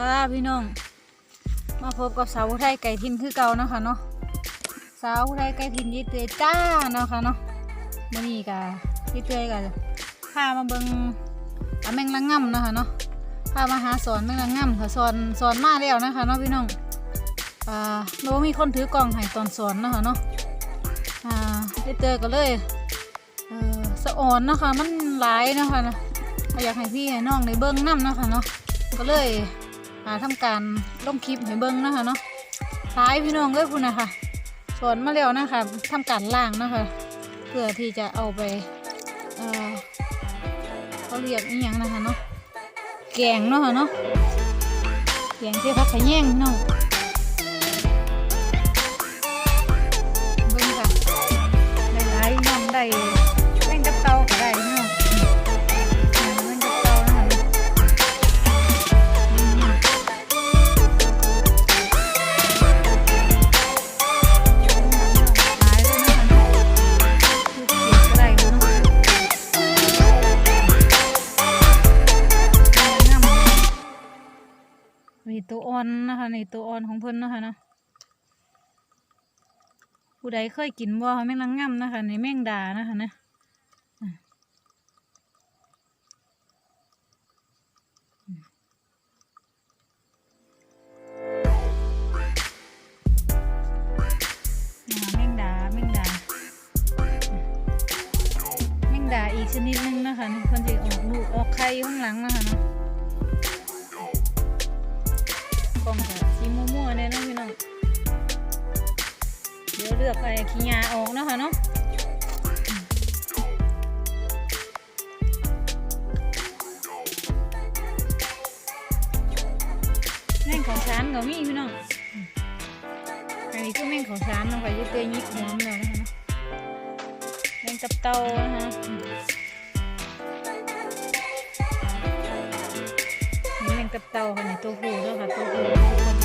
ค่ะพี่น้อง มาพบกับสาวผู้ไทยไก่ทินคือเก่าเนาะคะเนาะสาวผู้ไทยไก่ทินยี่เตยจ้าเนาะค่ะเนาะมื่อนี้กะยี่เตยกะพามาเบิงอาแมงละง่ำเนาะคะเนาะพามาหาสอนแมงละง่ำค่ะสอนสอนมาแล้วนะคะเนาะพี่น้องอ่าโนมีคนถือกล่องให้ตอนสอนเนาะคะเนาะอ่ายี่เตยก็เลยเออสะอ่อนเนาะคะมันหลายเนาะคะนะอยากให้พี่ให้น้องในเบิ้งน้ำเนาะคะเนาะก็เลย หาทำการลงคลิปให้เบิ้งนะคะเนาะท้ายพี่น้องเอ้ยคุณนะคะสวนมาแล้วนะคะทำการล่างนะคะ เพื่อที่จะเอาไปเอ่อเขาเรียกอีหยังนะคะเนาะแกงเนาะคะเนาะแกงเสียพักขยแยงพี่น้อง ออนนะคะนี่ตัวอ่อนของเพิ่นนะคะเนาะผู้ใดเคยกินบ่แม่งลังงามนะคะในแมงดานะคะนะอะอ่าแมงดาแมงดาแมงดาอีกชนิดหนึงนะคะนี่เพิ่นจะออกลูกออกไข่อยู่ข้างหลังนะคะเนาะ เลือกไอ้ขี้ยาออกเนาะค่ะเนาะแม่งของฉันก็มีพี่น้องอันนี้คือแม่งของฉันนาะค่ะอยึดเตยยิกหัวมันแล้วนะคะเนาะแม่งกับเต่านะคะนี่งกับเต่าค่ะนี่ตัวผู้แล้วค่ะตัวผู้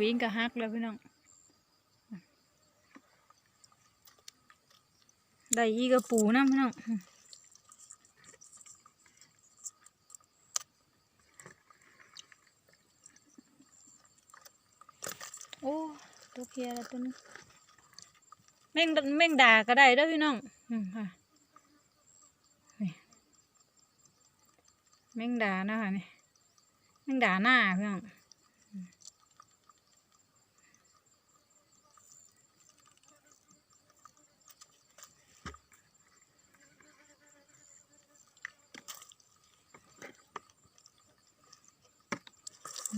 วิงก็ฮักแล้วพี่น้อง ได้อีกระปูนะพี่น้องโอ้ตัวเคียร์แล้วตัวนี้แม่งดแม่งด่าก็ได้ด้อพี่น้องอืมค่ะแม่งด่านะคะนี่แม่งด่าหน้าพี่น้อง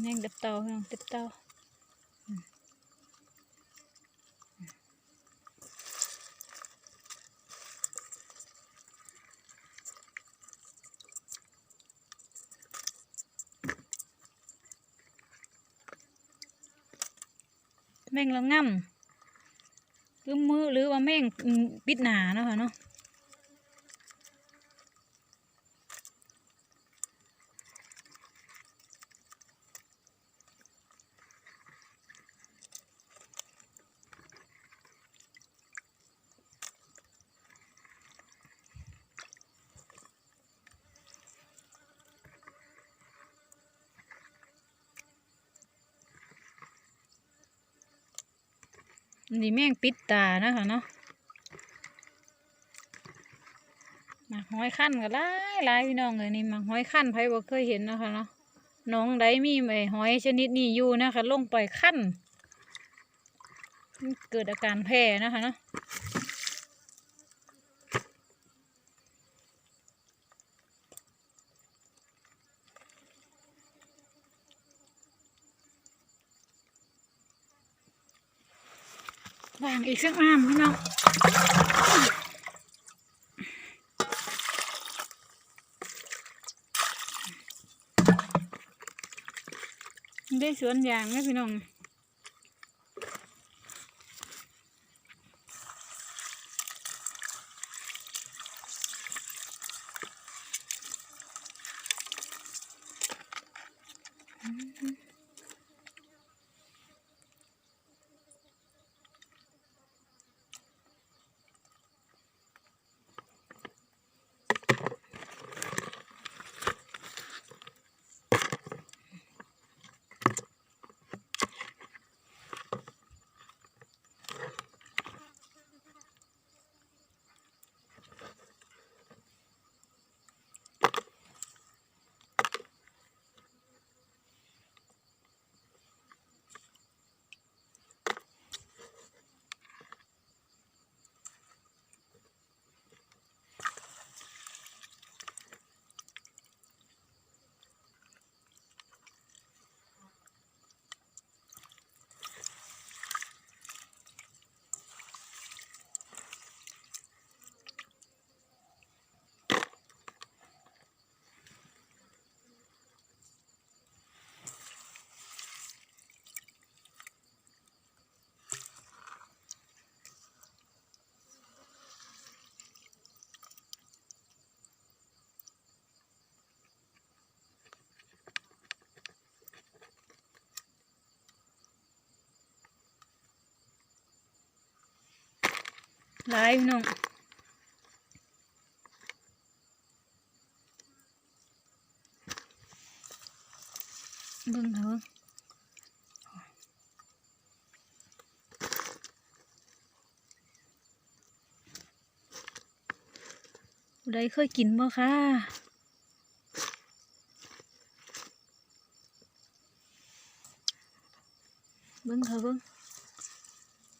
แม่งเด็บเตาพี่น้งเด็บเตาแม่งละง่ำหรือมือหรือว่าแม่งปิดหนาเนาะค่ะเนาะ นี่แม่งปิดตานะคะเนาะมาห้อยขั้นก็ไลายลายพี่น้องเลยนี่มาห้อยขั้นไพ่บ่เคยเห็นนะคะเนาะน้องไดมีไอ้หอยชนิดนี้อยู่นะคะลงไปขั้นมันเกิดอาการแพ้นะคะเนาะ ล้างอีกสักน้ำพี่น้องได้สวนยางนะพี่น้อง หลายพี่น้องเบิ่งเถอะผู้เคยกินบ่ค่ะเบิ่งเถอะเบิ่ง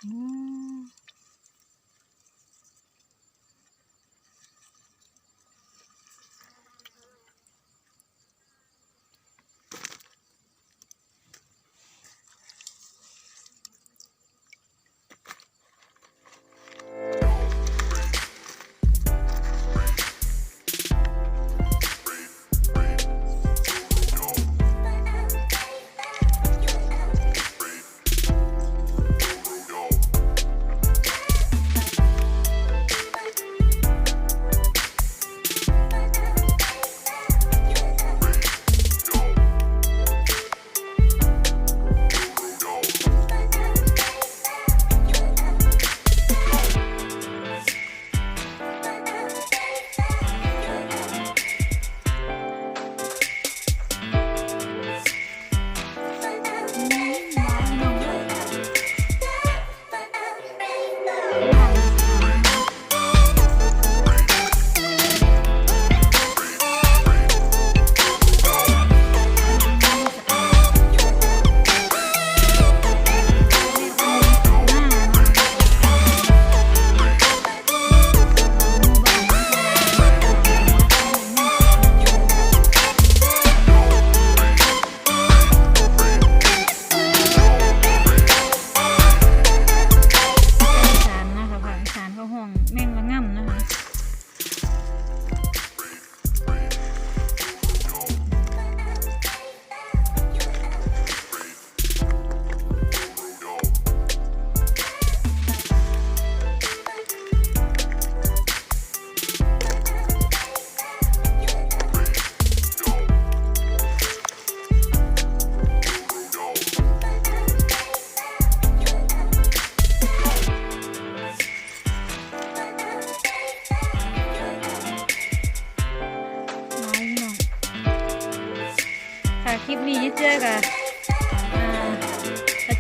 อืม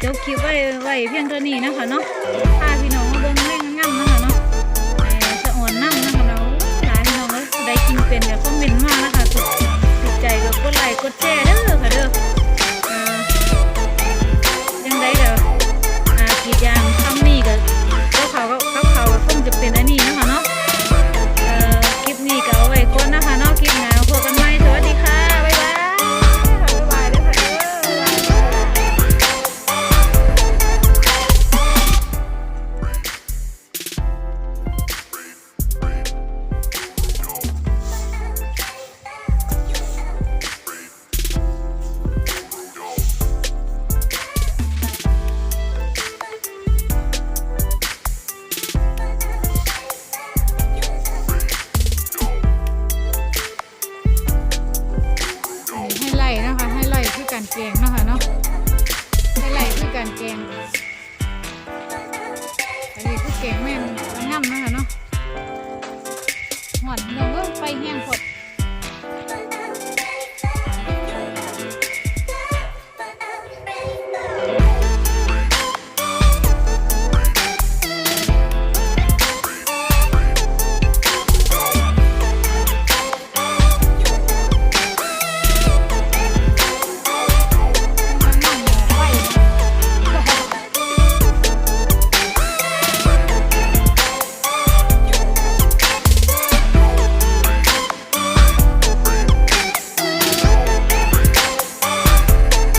จบคลิปไว้ไว้เพียงเท่านี้นะคะเนาะพาพี่น้องมาเบิ่งแม่งง่ำนะคะเนาะไอ้สะอ่อนน้ำนะคะเนาะหลายพี่น้องได้กินเป็นกับคอมเมนต์มานะคะถูกถูกใจก็กดไลค์กดแชร์เด้อค่ะเด้อ แก่งแม่งมันง่ำนะคะเนาะหอนเราก็ไปแห้ง